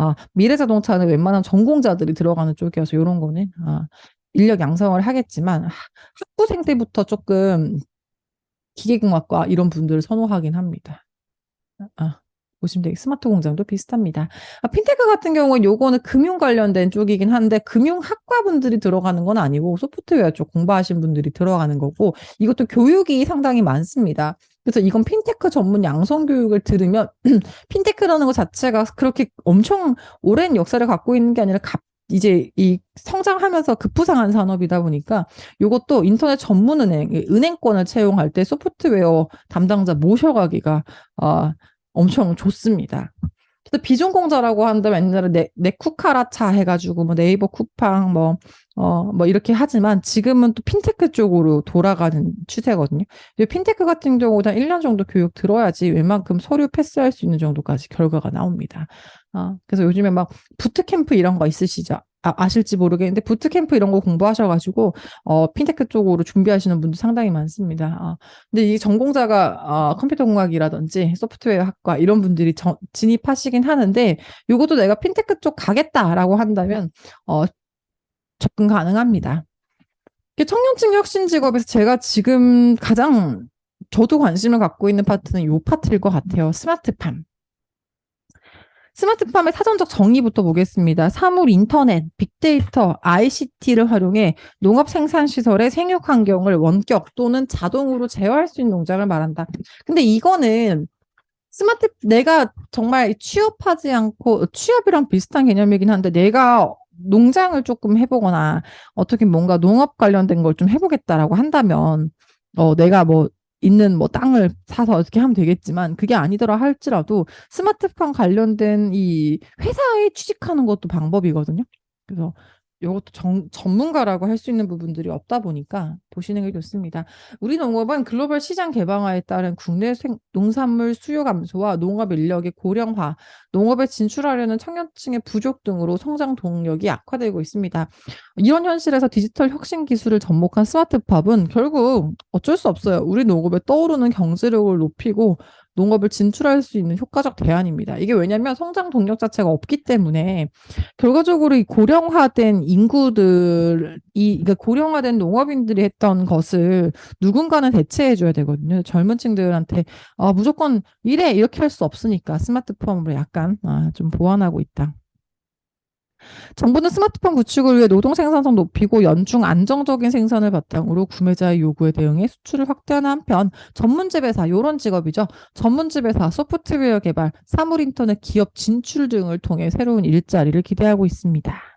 아, 미래자동차는 웬만한 전공자들이 들어가는 쪽이어서 요런 거는 아, 인력 양성을 하겠지만 하- 학부생 때부터 조금 기계공학과 이런 분들을 선호하긴 합니다. 아, 보시면 되게 스마트 공장도 비슷합니다. 아, 핀테크 같은 경우는 요거는 금융 관련된 쪽이긴 한데 금융학과 분들이 들어가는 건 아니고 소프트웨어 쪽 공부하신 분들이 들어가는 거고 이것도 교육이 상당히 많습니다. 그래서 이건 핀테크 전문 양성 교육을 들으면 핀테크라는 것 자체가 그렇게 엄청 오랜 역사를 갖고 있는 게 아니라 갑 이제 이 성장하면서 급부상한 산업이다 보니까 요것도 인터넷 전문 은행, 은행권을 채용할 때 소프트웨어 담당자 모셔가기가 아, 엄청 좋습니다. 그래서 비전공자라고 한다면 옛날에 네, 네쿠카라차 해가지고 뭐 네이버 쿠팡 뭐, 어, 뭐 이렇게 하지만 지금은 또 핀테크 쪽으로 돌아가는 추세거든요. 근데 핀테크 같은 경우는 1년 정도 교육 들어야지 웬만큼 서류 패스할 수 있는 정도까지 결과가 나옵니다. 아, 그래서 요즘에 막 부트캠프 이런 거 있으시죠? 아, 아실지 모르겠는데 부트캠프 이런 거 공부하셔가지고 어, 핀테크 쪽으로 준비하시는 분들 상당히 많습니다. 아, 근데 이 전공자가 어, 컴퓨터 공학이라든지 소프트웨어 학과 이런 분들이 저, 진입하시긴 하는데 요것도 내가 핀테크 쪽 가겠다라고 한다면 어, 접근 가능합니다. 청년층 혁신 직업에서 제가 지금 가장 저도 관심을 갖고 있는 파트는 요 파트일 것 같아요. 스마트팜. 스마트팜의 사전적 정의부터 보겠습니다. 사물 인터넷, 빅데이터, ICT를 활용해 농업 생산 시설의 생육 환경을 원격 또는 자동으로 제어할 수 있는 농장을 말한다. 근데 이거는 스마트 내가 정말 취업하지 않고 취업이랑 비슷한 개념이긴 한데 내가 농장을 조금 해보거나 어떻게 뭔가 농업 관련된 걸 좀 해보겠다라고 한다면 어 내가 뭐 있는 뭐 땅을 사서 어떻게 하면 되겠지만 그게 아니더라 할지라도 스마트팜 관련된 이 회사에 취직하는 것도 방법이거든요. 그래서 이것도 정, 전문가라고 할 수 있는 부분들이 없다 보니까 보시는 게 좋습니다. 우리 농업은 글로벌 시장 개방화에 따른 국내 생, 농산물 수요 감소와 농업 인력의 고령화, 농업에 진출하려는 청년층의 부족 등으로 성장 동력이 악화되고 있습니다. 이런 현실에서 디지털 혁신 기술을 접목한 스마트팜은 결국 어쩔 수 없어요. 우리 농업에 떠오르는 경제력을 높이고 농업을 진출할 수 있는 효과적 대안입니다. 이게 왜냐하면 성장 동력 자체가 없기 때문에 결과적으로 이 고령화된 인구들이 그러니까 고령화된 농업인들이 했던 것을 누군가는 대체해 줘야 되거든요. 젊은 층들한테 아, 무조건 이래 이렇게 할 수 없으니까 스마트팜으로 약간 아, 좀 보완하고 있다. 정부는 스마트폰 구축을 위해 노동 생산성 높이고 연중 안정적인 생산을 바탕으로 구매자의 요구에 대응해 수출을 확대하는 한편 전문 재배사 이런 직업이죠. 전문 재배사, 소프트웨어 개발, 사물 인터넷 기업 진출 등을 통해 새로운 일자리를 기대하고 있습니다.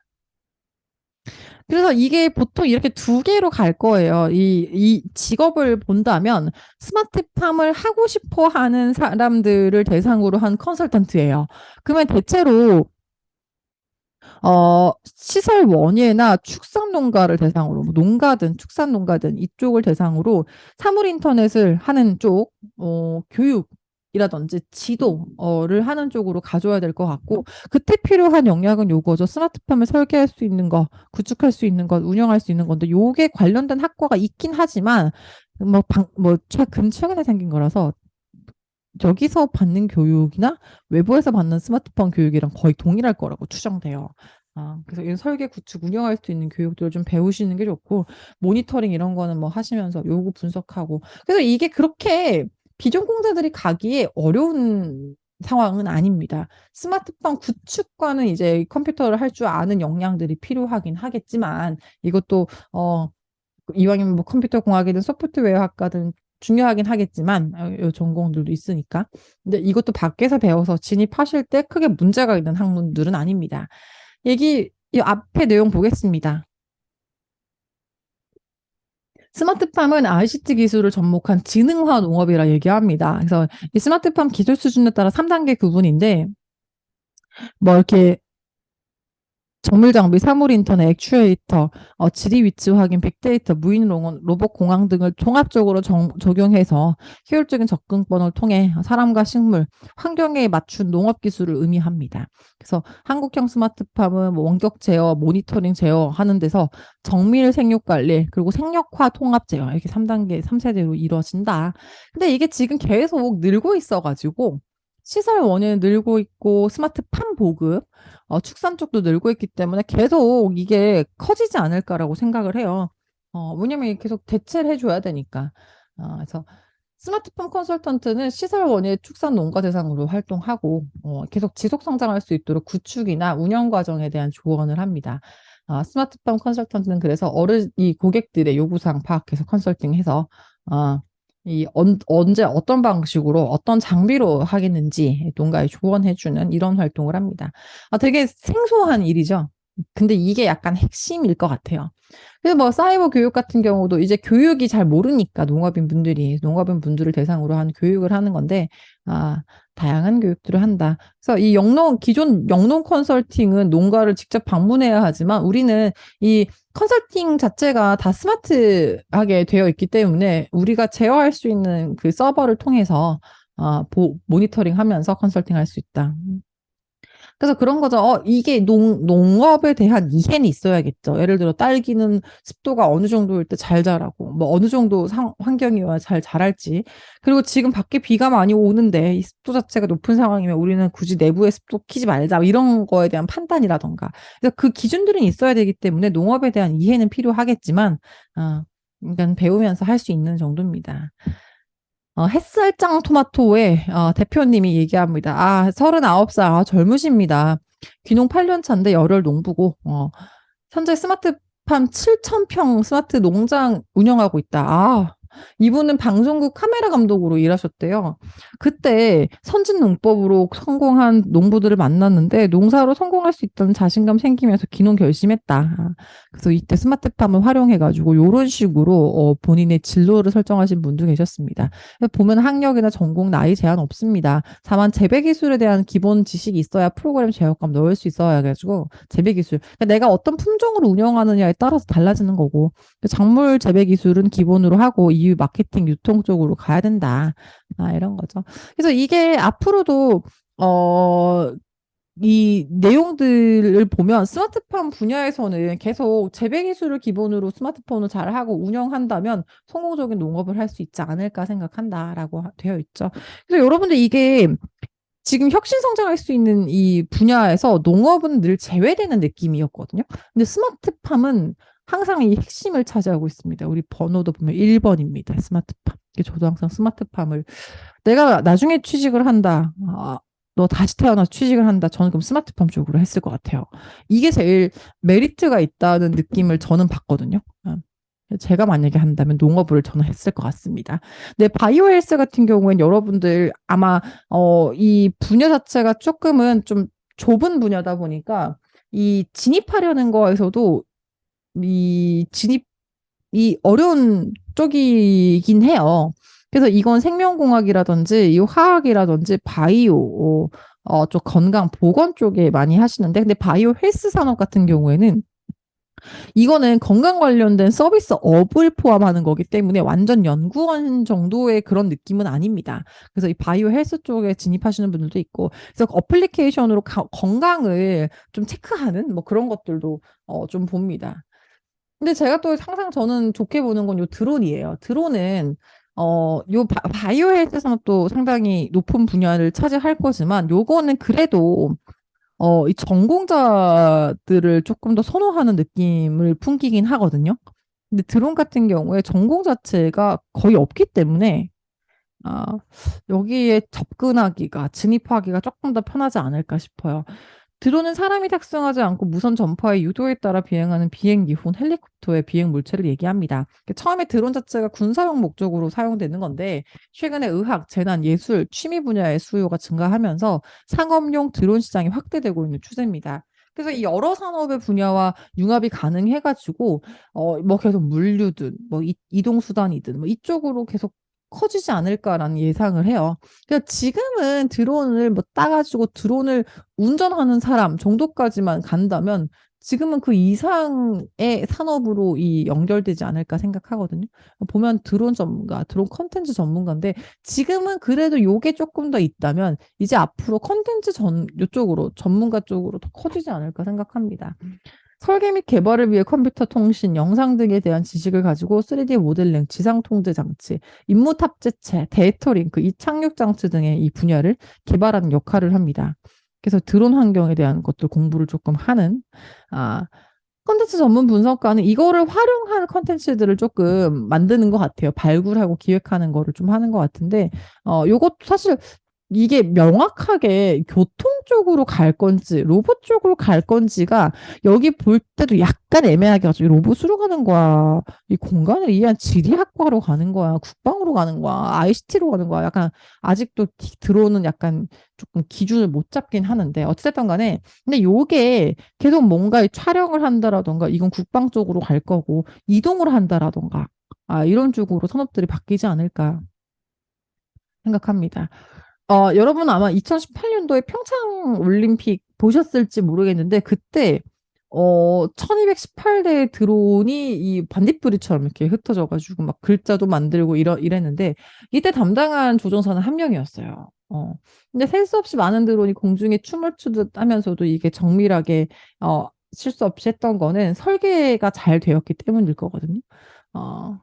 그래서 이게 보통 이렇게 두 개로 갈 거예요. 이, 이 직업을 본다면 스마트팜을 하고 싶어 하는 사람들을 대상으로 한 컨설턴트예요. 그러면 대체로 어, 시설 원예나 축산 농가를 대상으로, 뭐 농가든 축산 농가든 이쪽을 대상으로 사물 인터넷을 하는 쪽, 어, 교육 이라든지 지도를 하는 쪽으로 가져야 될 것 같고, 그때 필요한 역량은 요거죠. 스마트팜을 설계할 수 있는 거, 구축할 수 있는 것, 운영할 수 있는 건데, 요게 관련된 학과가 있긴 하지만, 뭐, 방, 뭐, 최근, 최근에 생긴 거라서 여기서 받는 교육이나 외부에서 받는 스마트폰 교육이랑 거의 동일할 거라고 추정돼요. 아, 그래서 이런 설계, 구축, 운영할 수 있는 교육들을 좀 배우시는 게 좋고, 모니터링 이런 거는 뭐 하시면서 요구 분석하고. 그래서 이게 그렇게 비전공자들이 가기에 어려운 상황은 아닙니다. 스마트폰 구축과는 이제 컴퓨터를 할 줄 아는 역량들이 필요하긴 하겠지만, 이것도, 어, 이왕이면 뭐 컴퓨터 공학이든 소프트웨어 학과든 중요하긴 하겠지만 어, 요 전공들도 있으니까. 근데 이것도 밖에서 배워서 진입하실 때 크게 문제가 있는 학문들은 아닙니다. 얘기 이 앞에 내용 보겠습니다. 스마트팜은 ICT 기술을 접목한 지능화 농업이라 얘기합니다. 그래서 이 스마트팜 기술 수준에 따라 3단계 구분인데 뭐 이렇게 정밀 장비, 사물 인터넷, 액추에이터, 어, 지리 위치 확인, 빅데이터, 무인 롱 로봇 공항 등을 종합적으로 정, 적용해서 효율적인 접근권을 통해 사람과 식물, 환경에 맞춘 농업 기술을 의미합니다. 그래서 한국형 스마트팜은 뭐 원격 제어, 모니터링 제어 하는 데서 정밀 생육 관리, 그리고 생력화 통합 제어 이렇게 3단계, 3세대로 이루어진다. 근데 이게 지금 계속 늘고 있어가지고 시설 원이 늘고 있고 스마트팜 보급, 어, 축산 쪽도 늘고 있기 때문에 계속 이게 커지지 않을까라고 생각을 해요. 어, 왜냐면 계속 대체를 해줘야 되니까. 어, 그래서 스마트팜 컨설턴트는 시설원의 축산 농가 대상으로 활동하고 어, 계속 지속 성장할 수 있도록 구축이나 운영 과정에 대한 조언을 합니다. 아, 스마트팜 컨설턴트는 그래서 어른 이 고객들의 요구사항 파악해서 컨설팅해서 아, 이 언, 언제 어떤 방식으로 어떤 장비로 하겠는지 농가에 조언해주는 이런 활동을 합니다. 아, 되게 생소한 일이죠. 근데 이게 약간 핵심일 것 같아요. 그래서 뭐 사이버 교육 같은 경우도 이제 교육이 잘 모르니까 농업인 분들이 농업인 분들을 대상으로 한 교육을 하는 건데 아 다양한 교육들을 한다. 그래서 이 영농 기존 영농 컨설팅은 농가를 직접 방문해야 하지만 우리는 이 컨설팅 자체가 다 스마트하게 되어 있기 때문에 우리가 제어할 수 있는 그 서버를 통해서 아, 보, 모니터링 하면서 컨설팅 할 수 있다. 그래서 그런 거죠. 어, 이게 농, 농업에 대한 이해는 있어야겠죠. 예를 들어 딸기는 습도가 어느 정도일 때 잘 자라고, 뭐 어느 정도 상, 환경이어야 잘 자랄지. 그리고 지금 밖에 비가 많이 오는데 이 습도 자체가 높은 상황이면 우리는 굳이 내부에 습도 키지 말자. 뭐 이런 거에 대한 판단이라던가. 그래서 그 기준들은 있어야 되기 때문에 농업에 대한 이해는 필요하겠지만, 어, 그러니까 배우면서 할 수 있는 정도입니다. 어, 햇살장 토마토의 어, 대표님이 얘기합니다. 아, 39살, 아, 젊으십니다. 귀농 8년 차인데 열혈 농부고, 어, 현재 스마트팜 7,000평 스마트 농장 운영하고 있다. 아, 이분은 방송국 카메라 감독으로 일하셨대요. 그때 선진 농법으로 성공한 농부들을 만났는데 농사로 성공할 수 있다는 자신감 생기면서 귀농 결심했다. 그래서 이때 스마트팜을 활용해가지고 이런 식으로 어, 본인의 진로를 설정하신 분도 계셨습니다. 보면 학력이나 전공 나이 제한 없습니다. 다만 재배 기술에 대한 기본 지식이 있어야 프로그램 제어감 넣을 수 있어야 해가지고 재배 기술. 그러니까 내가 어떤 품종을 운영하느냐에 따라서 달라지는 거고 작물 재배 기술은 기본으로 하고 이후 마케팅 유통 쪽으로 가야 된다. 아, 이런 거죠. 그래서 이게 앞으로도 어, 이 내용들을 보면 스마트팜 분야에서는 계속 재배 기술을 기본으로 스마트폰을 잘 하고 운영한다면 성공적인 농업을 할 수 있지 않을까 생각한다라고 되어 있죠. 그래서 여러분들 이게 지금 혁신 성장할 수 있는 이 분야에서 농업은 늘 제외되는 느낌이었거든요. 근데 스마트팜은 항상 이 핵심을 차지하고 있습니다. 우리 번호도 보면 1번입니다. 스마트팜. 저도 항상 스마트팜을 내가 나중에 취직을 한다. 아, 너 다시 태어나서 취직을 한다. 저는 그럼 스마트팜 쪽으로 했을 것 같아요. 이게 제일 메리트가 있다는 느낌을 저는 받거든요. 아, 제가 만약에 한다면 농업을 저는 했을 것 같습니다. 근데 바이오 헬스 같은 경우엔 여러분들 아마 어, 이 분야 자체가 조금은 좀 좁은 분야다 보니까 이 진입하려는 거에서도 이 진입이 어려운 쪽이긴 해요. 그래서 이건 생명공학이라든지 이 화학이라든지 바이오 어, 쪽 건강 보건 쪽에 많이 하시는데 근데 바이오 헬스 산업 같은 경우에는 이거는 건강 관련된 서비스 업을 포함하는 거기 때문에 완전 연구원 정도의 그런 느낌은 아닙니다. 그래서 이 바이오 헬스 쪽에 진입하시는 분들도 있고, 그래서 어플리케이션으로 가, 건강을 좀 체크하는 뭐 그런 것들도 어, 좀 봅니다. 근데 제가 또 항상 저는 좋게 보는 건 요 드론이에요. 드론은 어, 요 바, 이오 헬스 산업도 상당히 높은 분야를 차지할 거지만 요거는 그래도 어, 이 전공자들을 조금 더 선호하는 느낌을 풍기긴 하거든요. 근데 드론 같은 경우에 전공 자체가 거의 없기 때문에 아, 여기에 접근하기가, 진입하기가 조금 더 편하지 않을까 싶어요. 드론은 사람이 탑승하지 않고 무선 전파의 유도에 따라 비행하는 비행기 혹은 헬리콥터의 비행 물체를 얘기합니다. 처음에 드론 자체가 군사용 목적으로 사용되는 건데 최근에 의학, 재난, 예술, 취미 분야의 수요가 증가하면서 상업용 드론 시장이 확대되고 있는 추세입니다. 그래서 이 여러 산업의 분야와 융합이 가능해가지고 어 뭐 계속 물류든 뭐 이동 수단이든 뭐 이쪽으로 계속 커지지 않을까라는 예상을 해요. 그러니까 지금은 드론을 뭐 따가지고 드론을 운전하는 사람 정도까지만 간다면 지금은 그 이상의 산업으로 이 연결되지 않을까 생각하거든요. 보면 드론 전문가, 드론 컨텐츠 전문가인데 지금은 그래도 요게 조금 더 있다면 이제 앞으로 컨텐츠 전 요쪽으로 전문가 쪽으로 더 커지지 않을까 생각합니다. 설계 및 개발을 위해 컴퓨터 통신, 영상 등에 대한 지식을 가지고 3D 모델링, 지상 통제 장치, 임무 탑재체, 데이터 링크, 이 착륙 장치 등의 이 분야를 개발하는 역할을 합니다. 그래서 드론 환경에 대한 것들 공부를 조금 하는 아 콘텐츠 전문 분석가는 이거를 활용하는 콘텐츠들을 조금 만드는 것 같아요. 발굴하고 기획하는 거를 좀 하는 것 같은데 어 요것도 사실 이게 명확하게 교통 쪽으로 갈 건지 로봇 쪽으로 갈 건지가 여기 볼 때도 약간 애매하게 가지고 로봇으로 가는 거야. 이 공간을 이해한 지리학과로 가는 거야. 국방으로 가는 거야. ICT로 가는 거야. 약간 아직도 기- 들어오는 약간 조금 기준을 못 잡긴 하는데 어쨌든 간에 근데 요게 계속 뭔가 촬영을 한다라던가 이건 국방 쪽으로 갈 거고 이동을 한다라던가 아 이런 쪽으로 산업들이 바뀌지 않을까 생각합니다. 어, 여러분 아마 2018년도에 평창 올림픽 보셨을지 모르겠는데 그때 어 1218대 드론이 이 반딧불이처럼 이렇게 흩어져 가지고 막 글자도 만들고 이러 이랬는데 이때 담당한 조종사는 한 명이었어요. 어. 근데 셀 수 없이 많은 드론이 공중에 춤을 추듯 하면서도 이게 정밀하게 어 실수 없이 했던 거는 설계가 잘 되었기 때문일 거거든요. 어.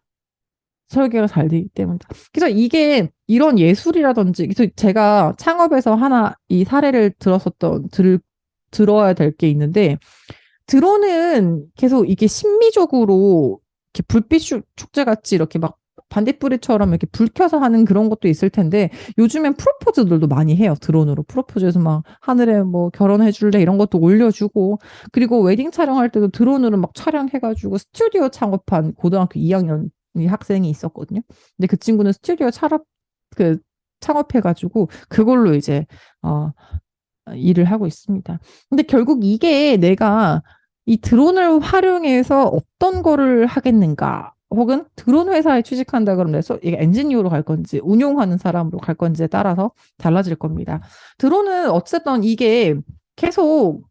설계가 잘 되기 때문이다. 그래서 이게 이런 예술이라든지 그래서 제가 창업에서 하나 이 사례를 들었었던 들 들어야 될 게 있는데 드론은 계속 이게 심미적으로 이렇게 불빛 슈- 축제 같이 이렇게 막 반딧불이처럼 이렇게 불 켜서 하는 그런 것도 있을 텐데 요즘엔 프로포즈들도 많이 해요 드론으로. 프로포즈에서 막 하늘에 뭐 결혼해 줄래? 이런 것도 올려주고. 그리고 웨딩 촬영할 때도 드론으로 막 촬영해가지고 스튜디오 창업한 고등학교 2학년 이 학생이 있었거든요. 근데 그 친구는 스튜디오 창업 그 창업해가지고 그걸로 이제 어 일을 하고 있습니다. 근데 결국 이게 내가 이 드론을 활용해서 어떤 거를 하겠는가 혹은 드론 회사에 취직한다 그러면 내서 이게 엔지니어로 갈 건지 운용하는 사람으로 갈 건지에 따라서 달라질 겁니다. 드론은 어쨌든 이게 계속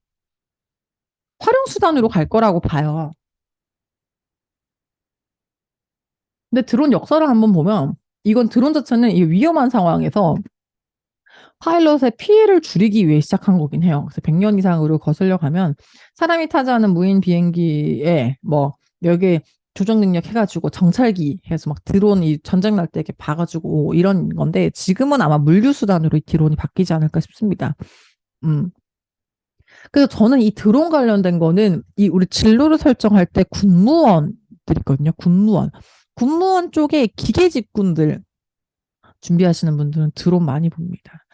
활용 수단으로 갈 거라고 봐요. 근데 드론 역사를 한번 보면 이건 드론 자체는 이 위험한 상황에서 파일럿의 피해를 줄이기 위해 시작한 거긴 해요. 그래서 100년 이상으로 거슬려 가면 사람이 타지 않은 무인 비행기에 뭐 여기에 조정 능력 해가지고 정찰기 해서 막 드론 이 전쟁 날 때 이렇게 봐가지고 이런 건데 지금은 아마 물류 수단으로 이 드론이 바뀌지 않을까 싶습니다. 음. 그래서 저는 이 드론 관련된 거는 이 우리 진로를 설정할 때 군무원들 있거든요. 군무원. 군무원 쪽에 기계 직군들 준비하시는 분들은 드론 많이 봅니다.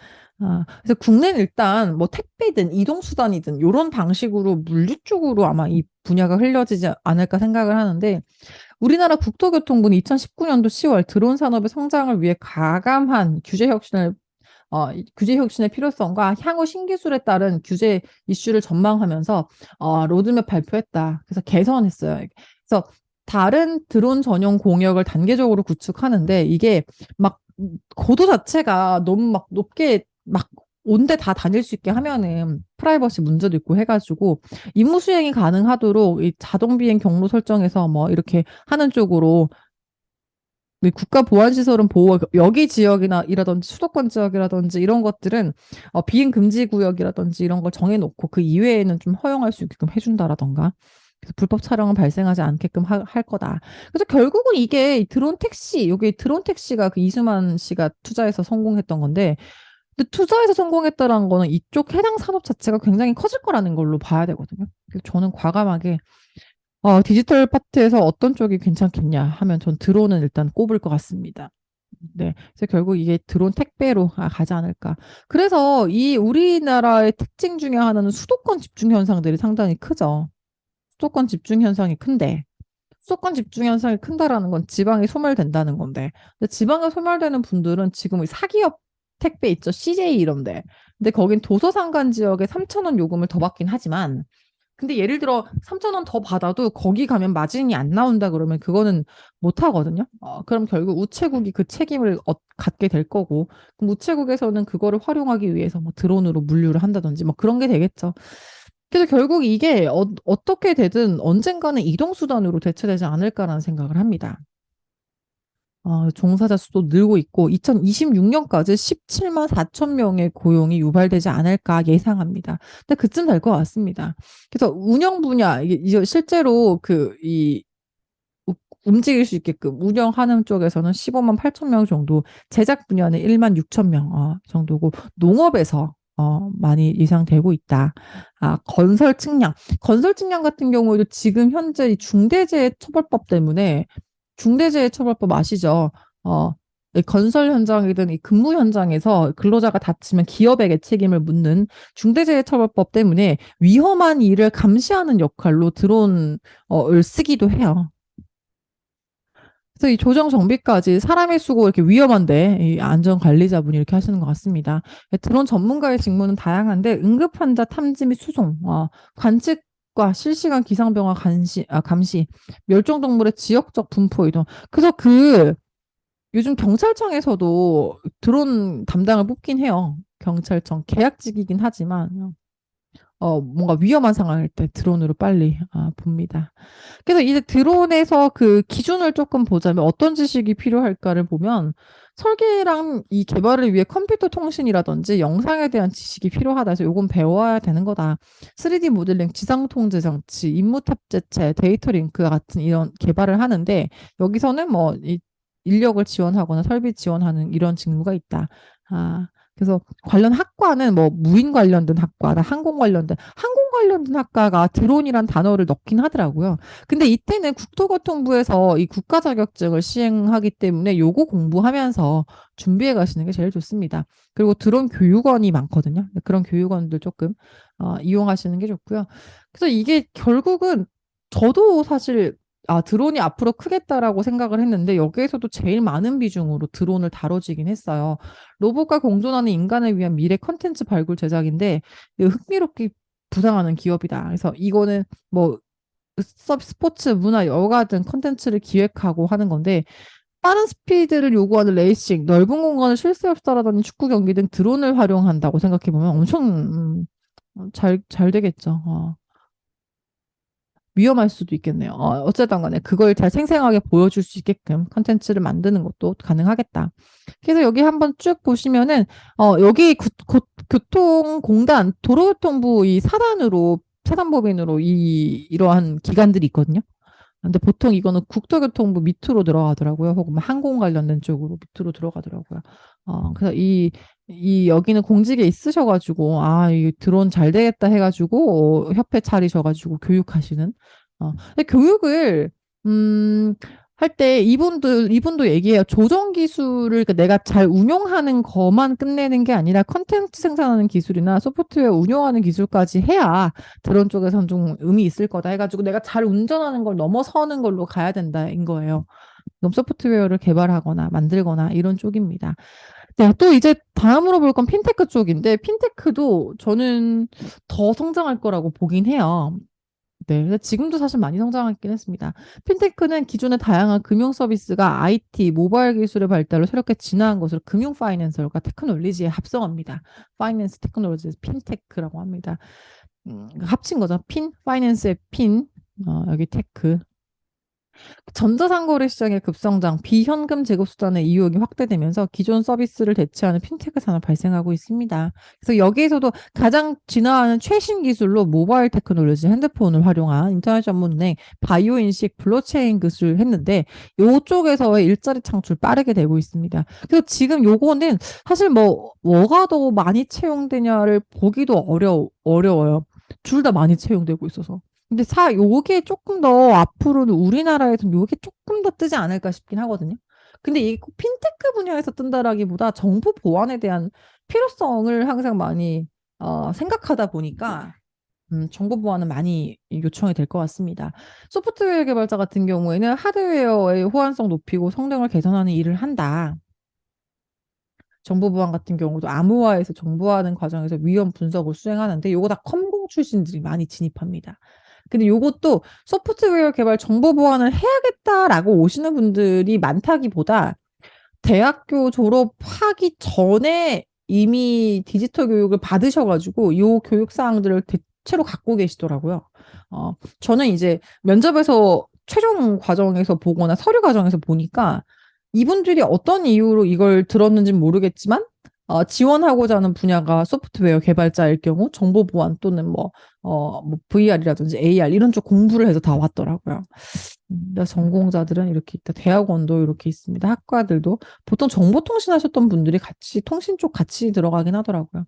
아, 그래서 국내는 일단 뭐 택배든 이동수단이든 이런 방식으로 물류 쪽으로 아마 이 분야가 흘려지지 않을까 생각을 하는데 우리나라 국토교통부는 2019년도 10월 드론 산업의 성장을 위해 가감한 규제 혁신을 어, 이 규제 혁신의 필요성과 향후 신기술에 따른 규제 이슈를 전망하면서 어, 로드맵 발표했다. 그래서 개선했어요. 그래서 다른 드론 전용 공역을 단계적으로 구축하는데 이게 막 고도 자체가 너무 막 높게 막 온데 다 다닐 수 있게 하면은 프라이버시 문제도 있고 해가지고 임무 수행이 가능하도록 이 자동 비행 경로 설정해서 뭐 이렇게 하는 쪽으로 이 국가 보안 시설은 보호 여기 지역이나 이라든지 수도권 지역이라든지 이런 것들은 어, 비행 금지 구역이라든지 이런 걸 정해놓고 그 이외에는 좀 허용할 수 있게끔 해준다라던가 그래서 불법 촬영은 발생하지 않게끔 하- 할 거다. 그래서 결국은 이게 이 드론 택시, 여기 드론 택시가 그 이수만 씨가 투자해서 성공했던 건데, 근데 투자해서 성공했다라는 거는 이쪽 해당 산업 자체가 굉장히 커질 거라는 걸로 봐야 되거든요. 그래서 저는 과감하게 어, 디지털 파트에서 어떤 쪽이 괜찮겠냐 하면 전 드론은 일단 꼽을 것 같습니다. 네. 그래서 결국 이게 드론 택배로 아, 가지 않을까. 그래서 이 우리나라의 특징 중에 하나는 수도권 집중 현상들이 상당히 크죠. 수도권 집중 현상이 큰데 수도권 집중 현상이 큰다라는 건 지방에 소멸된다는 건데 근데 지방에 소멸되는 분들은 지금 이 사기업 택배 있죠 CJ 이런데 근데 거긴 도서상간 지역에 3천 원 요금을 더 받긴 하지만 근데 예를 들어 3천 원 더 받아도 거기 가면 마진이 안 나온다 그러면 그거는 못 하거든요. 어, 그럼 결국 우체국이 그 책임을 어, 갖게 될 거고 그럼 우체국에서는 그거를 활용하기 위해서 뭐 드론으로 물류를 한다든지 뭐 그런 게 되겠죠. 그래서 결국 이게 어, 어떻게 되든 언젠가는 이동 수단으로 대체되지 않을까라는 생각을 합니다. 어, 종사자 수도 늘고 있고 2026년까지 17만 4천 명의 고용이 유발되지 않을까 예상합니다. 근데 그쯤 될 것 같습니다. 그래서 운영 분야 이제 실제로 그이 움직일 수 있게끔 운영하는 쪽에서는 15만 8천 명 정도, 제작 분야는 1만 6천 명 어, 정도고 농업에서 어, 많이 예상되고 있다. 아, 건설 측량. 건설 측량 같은 경우에도 지금 현재 이 중대재해처벌법 때문에 중대재해처벌법 아시죠? 어, 이 건설 현장이든 이 근무 현장에서 근로자가 다치면 기업에게 책임을 묻는 중대재해처벌법 때문에 위험한 일을 감시하는 역할로 드론을 쓰기도 해요. 그래서 이 조정 정비까지 사람의 수고 이렇게 위험한데 이 안전 관리자분이 이렇게 하시는 것 같습니다. 드론 전문가의 직무는 다양한데 응급 환자 탐지 및 수송, 어, 관측 과 실시간 기상 변화 감시, 아, 감시, 멸종 동물의 지역적 분포 이동. 그래서 그 요즘 경찰청에서도 드론 담당을 뽑긴 해요. 경찰청 계약직이긴 하지만 어, 뭔가 위험한 상황일 때 드론으로 빨리 아, 봅니다. 그래서 이제 드론에서 그 기준을 조금 보자면 어떤 지식이 필요할까를 보면 설계랑 이 개발을 위해 컴퓨터 통신이라든지 영상에 대한 지식이 필요하다 해서 요건 배워야 되는 거다. 3D 모델링, 지상 통제 장치, 임무 탑재체, 데이터 링크 같은 이런 개발을 하는데 여기서는 뭐 이 인력을 지원하거나 설비 지원하는 이런 직무가 있다. 아, 그래서 관련 학과는 뭐 무인 관련된 학과나 항공 관련된 항공 관련된 학과가 드론이란 단어를 넣긴 하더라고요. 근데 이때는 국토교통부에서 이 국가 자격증을 시행하기 때문에 요거 공부하면서 준비해 가시는 게 제일 좋습니다. 그리고 드론 교육원이 많거든요. 그런 교육원들 조금 어, 이용하시는 게 좋고요. 그래서 이게 결국은 저도 사실 아, 드론이 앞으로 크겠다라고 생각을 했는데 여기에서도 제일 많은 비중으로 드론을 다뤄지긴 했어요. 로봇과 공존하는 인간을 위한 미래 컨텐츠 발굴 제작인데 흥미롭게 부상하는 기업이다. 그래서 이거는 뭐 스포츠, 문화, 여가 등 컨텐츠를 기획하고 하는 건데 빠른 스피드를 요구하는 레이싱, 넓은 공간을 쉴새 없이 따라다니는 축구 경기 등 드론을 활용한다고 생각해 보면 엄청 음, 잘, 잘 되겠죠. 어. 위험할 수도 있겠네요. 어, 어쨌든 간에 그걸 잘 생생하게 보여줄 수 있게끔 컨텐츠를 만드는 것도 가능하겠다. 그래서 여기 한번 쭉 보시면은 어, 여기 구, 구, 교통공단 도로교통부 이 사단으로 사단법인으로 이 이러한 기관들이 있거든요. 근데 보통 이거는 국토교통부 밑으로 들어가더라고요. 혹은 뭐 항공 관련된 쪽으로 밑으로 들어가더라고요. 어, 그래서 이, 이 여기는 공직에 있으셔가지고 아, 이 드론 잘 되겠다 해가지고 어, 협회 차리셔가지고 교육하시는. 어, 근데 교육을 음, 할 때 이분들 이분도 얘기해요. 조정 기술을 그러니까 내가 잘 운용하는 것만 끝내는 게 아니라 컨텐츠 생산하는 기술이나 소프트웨어 운용하는 기술까지 해야 드론 쪽에선 좀 의미 있을 거다 해가지고 내가 잘 운전하는 걸 넘어서는 걸로 가야 된다인 거예요. 그럼 소프트웨어를 개발하거나 만들거나 이런 쪽입니다. 네, 또 이제 다음으로 볼 건 핀테크 쪽인데 핀테크도 저는 더 성장할 거라고 보긴 해요. 네, 지금도 사실 많이 성장했긴 했습니다. 핀테크는 기존의 다양한 금융 서비스가 IT, 모바일 기술의 발달로 새롭게 진화한 것으로 금융 파이낸서과 테크놀로지에 합성합니다. 파이낸스 테크놀로지 핀테크라고 합니다. 음, 합친 거죠. 핀, 파이낸스의 핀, 어, 여기 테크, 전자상거래 시장의 급성장, 비현금 제급 수단의 이용이 확대되면서 기존 서비스를 대체하는 핀테크 산업 발생하고 있습니다. 그래서 여기에서도 가장 진화하는 최신 기술로 모바일 테크놀로지, 핸드폰을 활용한 인터넷 전문은행, 바이오 인식, 블록체인 기술을 했는데 이쪽에서의 일자리 창출 빠르게 되고 있습니다. 그래서 지금 요거는 사실 뭐 뭐가 더 많이 채용되냐를 보기도 어려 어려워요. 둘 다 많이 채용되고 있어서. 근데 사 요게 조금 더 앞으로는 우리나라에서는 요게 조금 더 뜨지 않을까 싶긴 하거든요. 근데 이게 꼭 핀테크 분야에서 뜬다라기보다 정보 보안에 대한 필요성을 항상 많이 어, 생각하다 보니까 음, 정보 보안은 많이 요청이 될 것 같습니다. 소프트웨어 개발자 같은 경우에는 하드웨어의 호환성 높이고 성능을 개선하는 일을 한다. 정보 보안 같은 경우도 암호화에서 정보화하는 과정에서 위험 분석을 수행하는데 요거 다 컴공 출신들이 많이 진입합니다. 근데 요것도 소프트웨어 개발 정보 보안을 해야겠다라고 오시는 분들이 많다기보다 대학교 졸업하기 전에 이미 디지털 교육을 받으셔가지고 요 교육 사항들을 대체로 갖고 계시더라고요. 어, 저는 이제 면접에서 최종 과정에서 보거나 서류 과정에서 보니까 이분들이 어떤 이유로 이걸 들었는지 모르겠지만 어, 지원하고자 하는 분야가 소프트웨어 개발자일 경우 정보 보안 또는 뭐, 어, 뭐 VR이라든지 AR 이런 쪽 공부를 해서 다 왔더라고요. 음, 전공자들은 이렇게 있다. 대학원도 이렇게 있습니다. 학과들도 보통 정보통신 하셨던 분들이 같이 통신 쪽 같이 들어가긴 하더라고요.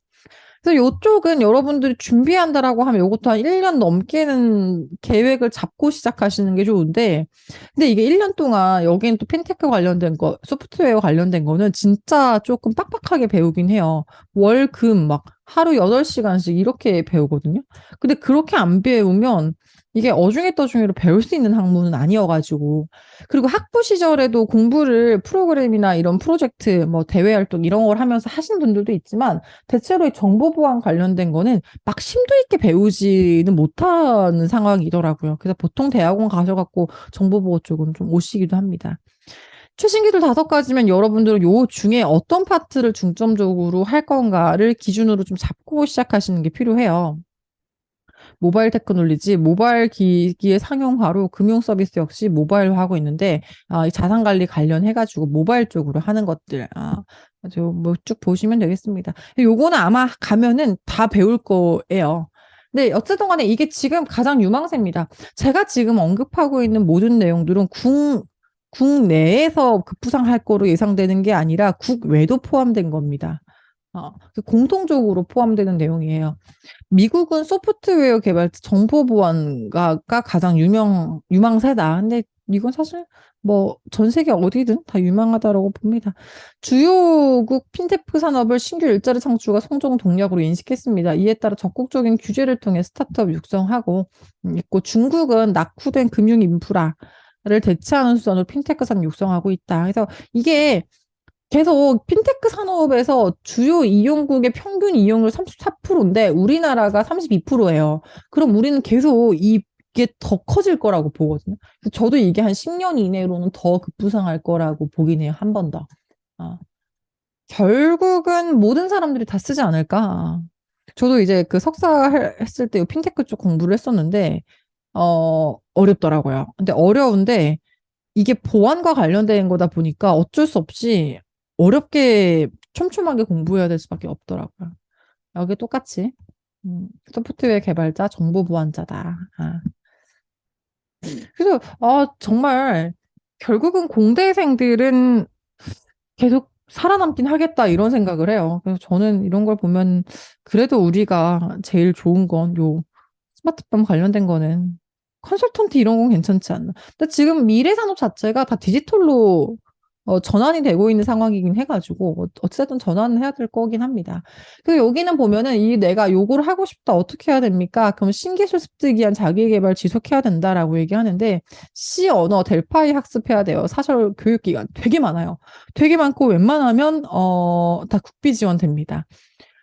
그래서 요쪽은 여러분들이 준비한다라고 하면 요것도 한 1년 넘게는 계획을 잡고 시작하시는 게 좋은데, 근데 이게 1년 동안 여기는 또 핀테크 관련된 거, 소프트웨어 관련된 거는 진짜 조금 빡빡하게 배우긴 해요. 월, 금, 막 하루 8시간씩 이렇게 배우거든요. 근데 그렇게 안 배우면 이게 어중에 떠중에로 배울 수 있는 학문은 아니어가지고 그리고 학부 시절에도 공부를 프로그램이나 이런 프로젝트 뭐 대외 활동 이런 걸 하면서 하신 분들도 있지만 대체로 이 정보 보안 관련된 거는 막 심도 있게 배우지는 못하는 상황이더라고요. 그래서 보통 대학원 가셔갖고 정보 보호 쪽은 좀 오시기도 합니다. 최신 기술 다섯 가지면 여러분들은 요 중에 어떤 파트를 중점적으로 할 건가를 기준으로 좀 잡고 시작하시는 게 필요해요. 모바일 테크놀리지, 모바일 기기의 상용화로 금융 서비스 역시 모바일화하고 있는데 아, 이 자산 관리 관련해가지고 모바일 쪽으로 하는 것들 아, 뭐쭉 보시면 되겠습니다. 요거는 아마 가면은 다 배울 거예요. 근데 어쨌든 간에 이게 지금 가장 유망세입니다. 제가 지금 언급하고 있는 모든 내용들은 국, 국내에서 급부상할 거로 예상되는 게 아니라 국외도 포함된 겁니다. 어, 공통적으로 포함되는 내용이에요. 미국은 소프트웨어 개발 정보 보안가 가장 유명 유망세다. 근데 이건 사실 뭐 전 세계 어디든 다 유망하다라고 봅니다. 주요국 핀테크 산업을 신규 일자리 창출과 성장 동력으로 인식했습니다. 이에 따라 적극적인 규제를 통해 스타트업 육성하고 있고 중국은 낙후된 금융 인프라를 대체하는 수단으로 핀테크 산업 육성하고 있다. 그래서 이게 계속 핀테크 산업에서 주요 이용국의 평균 이용률 34%인데 우리나라가 32%예요. 그럼 우리는 계속 이게 더 커질 거라고 보거든요. 저도 이게 한 10년 이내로는 더 급부상할 거라고 보긴 해요. 한 번 더. 어. 결국은 모든 사람들이 다 쓰지 않을까. 저도 이제 그 석사 했을 때 핀테크 쪽 공부를 했었는데 어 어렵더라고요. 근데 어려운데 이게 보안과 관련된 거다 보니까 어쩔 수 없이 어렵게 촘촘하게 공부해야 될 수밖에 없더라고요. 여기 똑같이 음, 소프트웨어 개발자, 정보 보안자다. 아. 그래서 아 정말 결국은 공대생들은 계속 살아남긴 하겠다 이런 생각을 해요. 그래서 저는 이런 걸 보면 그래도 우리가 제일 좋은 건 요 스마트폰 관련된 거는 컨설턴트 이런 건 괜찮지 않나. 근데 지금 미래 산업 자체가 다 디지털로 어, 전환이 되고 있는 상황이긴 해가지고 어, 어쨌든 전환을 해야 될 거긴 합니다. 그리고 여기는 보면은 이 내가 요구를 하고 싶다 어떻게 해야 됩니까? 그럼 신기술 습득 위한 자기개발 지속해야 된다라고 얘기하는데 C 언어 델파이 학습해야 돼요. 사설 교육기관 되게 많아요. 되게 많고 웬만하면 어, 다 국비 지원됩니다.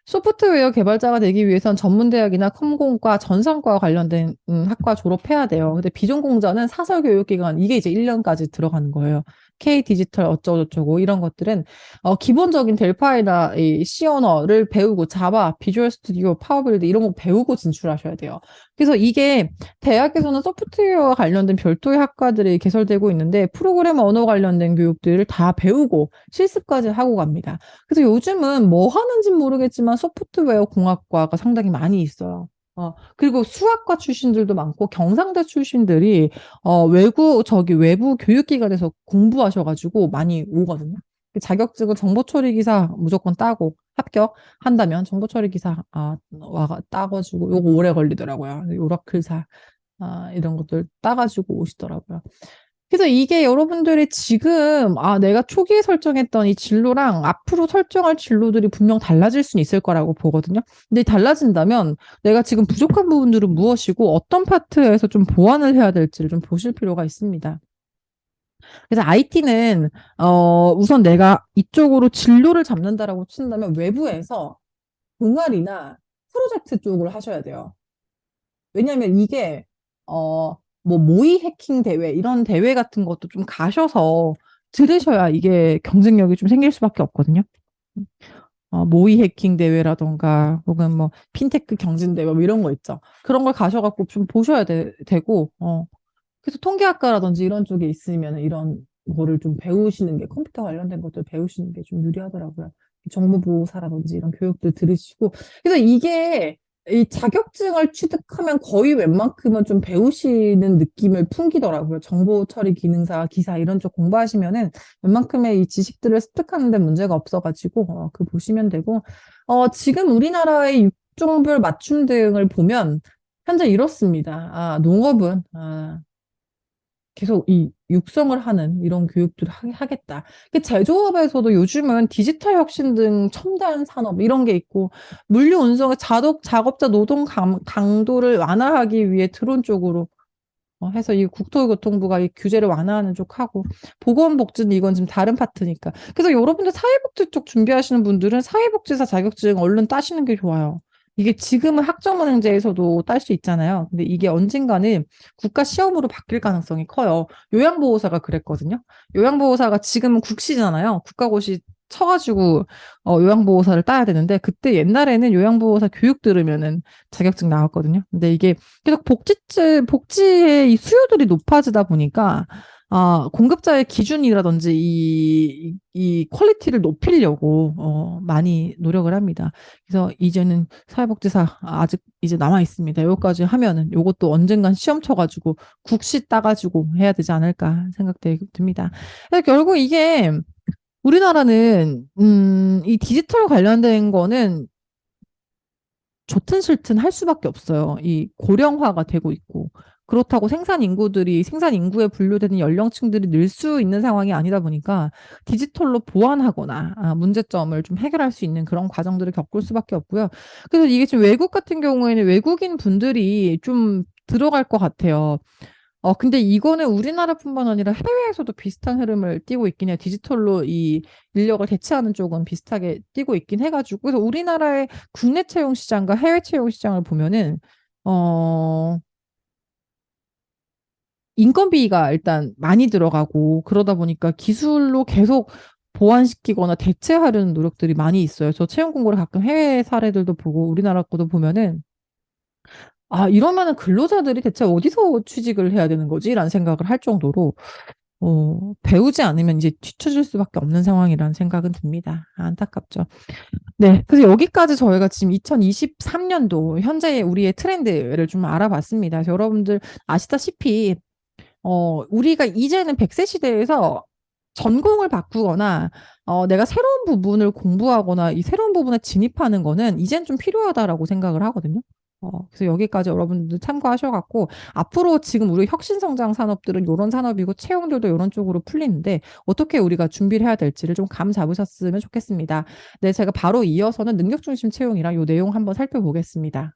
소프트웨어 개발자가 되기 위해선 전문대학이나 컴공과 전산과 관련된 음, 학과 졸업해야 돼요. 근데 비전공자는 사설 교육기관 이게 이제 1년까지 들어가는 거예요. K 디지털 어쩌고저쩌고 이런 것들은 어, 기본적인 델파이나 이 C 언어를 배우고 자바, 비주얼 스튜디오, 파워빌드 이런 거 배우고 진출하셔야 돼요. 그래서 이게 대학에서는 소프트웨어와 관련된 별도의 학과들이 개설되고 있는데 프로그램 언어 관련된 교육들을 다 배우고 실습까지 하고 갑니다. 그래서 요즘은 뭐 하는지 모르겠지만 소프트웨어 공학과가 상당히 많이 있어요. 어, 그리고 수학과 출신들도 많고 경상대 출신들이 어, 외국 저기 외부 교육기관에서 공부하셔가지고 많이 오거든요. 그 자격증은 정보처리 기사 무조건 따고 합격한다면 정보처리 기사 아, 와 따가지고 요거 오래 걸리더라고요. 오라클사 아, 이런 것들 따가지고 오시더라고요. 그래서 이게 여러분들이 지금 아 내가 초기에 설정했던 이 진로랑 앞으로 설정할 진로들이 분명 달라질 수는 있을 거라고 보거든요. 근데 달라진다면 내가 지금 부족한 부분들은 무엇이고 어떤 파트에서 좀 보완을 해야 될지를 좀 보실 필요가 있습니다. 그래서 IT는 어 우선 내가 이쪽으로 진로를 잡는다라고 친다면 외부에서 동아리나 프로젝트 쪽을 하셔야 돼요. 왜냐하면 이게 어 뭐 모의 해킹 대회 이런 대회 같은 것도 좀 가셔서 들으셔야 이게 경쟁력이 좀 생길 수밖에 없거든요. 어, 모의 해킹 대회라던가 혹은 뭐 핀테크 경진 대회 뭐 이런 거 있죠. 그런 걸 가셔갖고 좀 보셔야 되, 고 어. 그래서 통계학과라든지 이런 쪽에 있으면 이런 거를 좀 배우시는 게 컴퓨터 관련된 것들 배우시는 게 좀 유리하더라고요. 정보보호사라든지 이런 교육들 들으시고 그래서 이게 이 자격증을 취득하면 거의 웬만큼은 좀 배우시는 느낌을 풍기더라고요. 정보 처리 기능사, 기사 이런 쪽 공부하시면은 웬만큼의 이 지식들을 습득하는 데 문제가 없어가지고 어, 그 보시면 되고 어, 지금 우리나라의 육종별 맞춤 등을 보면 현재 이렇습니다. 아, 농업은 아, 계속 이 육성을 하는 이런 교육들을 하, 하겠다. 그 제조업에서도 요즘은 디지털 혁신 등 첨단 산업 이런 게 있고 물류 운송의 자독 작업자 노동 강, 강도를 완화하기 위해 드론 쪽으로 어, 해서 이 국토교통부가 이 규제를 완화하는 쪽 하고 보건복지는 이건 지금 다른 파트니까. 그래서 여러분들 사회복지 쪽 준비하시는 분들은 사회복지사 자격증 얼른 따시는 게 좋아요. 이게 지금은 학점은행제에서도 딸 수 있잖아요. 근데 이게 언젠가는 국가 시험으로 바뀔 가능성이 커요. 요양보호사가 그랬거든요. 요양보호사가 지금은 국시잖아요. 국가고시 쳐가지고 어, 요양보호사를 따야 되는데 그때 옛날에는 요양보호사 교육 들으면은 자격증 나왔거든요. 근데 이게 계속 복지제 복지의 이 수요들이 높아지다 보니까 아, 공급자의 기준이라든지 이, 이 퀄리티를 높이려고 어, 많이 노력을 합니다. 그래서 이제는 사회복지사 아직 이제 남아 있습니다. 여기까지 하면은 요것도 언젠간 시험 쳐가지고 국시 따가지고 해야 되지 않을까 생각됩니다. 결국 이게 우리나라는 음, 이 디지털 관련된 거는 좋든 싫든 할 수밖에 없어요. 이 고령화가 되고 있고 그렇다고 생산 인구들이 생산 인구에 분류되는 연령층들이 늘 수 있는 상황이 아니다 보니까 디지털로 보완하거나 아, 문제점을 좀 해결할 수 있는 그런 과정들을 겪을 수밖에 없고요. 그래서 이게 지금 외국 같은 경우에는 외국인 분들이 좀 들어갈 것 같아요. 어, 근데 이거는 우리나라뿐만 아니라 해외에서도 비슷한 흐름을 띠고 있긴 해요. 디지털로 이 인력을 대체하는 쪽은 비슷하게 띠고 있긴 해가지고. 그래서 우리나라의 국내 채용 시장과 해외 채용 시장을 보면은, 어, 인건비가 일단 많이 들어가고 그러다 보니까 기술로 계속 보완시키거나 대체하려는 노력들이 많이 있어요. 저 채용 공고를 가끔 해외 사례들도 보고 우리나라 거도 보면은 아, 이러면은 근로자들이 대체 어디서 취직을 해야 되는 거지? 라는 생각을 할 정도로 어, 배우지 않으면 이제 뒤처질 수밖에 없는 상황이라는 생각은 듭니다. 안타깝죠. 네. 그래서 여기까지 저희가 지금 2023년도 현재 우리의 트렌드를 좀 알아봤습니다. 여러분들 아시다시피 어, 우리가 이제는 100세 시대에서 전공을 바꾸거나 어, 내가 새로운 부분을 공부하거나 이 새로운 부분에 진입하는 거는 이젠 좀 필요하다라고 생각을 하거든요. 어, 그래서 여기까지 여러분들 참고하셔갖고 앞으로 지금 우리 혁신성장 산업들은 이런 산업이고 채용들도 이런 쪽으로 풀리는데 어떻게 우리가 준비를 해야 될지를 좀 감 잡으셨으면 좋겠습니다. 네, 제가 바로 이어서는 능력 중심 채용이랑 이 내용 한번 살펴보겠습니다.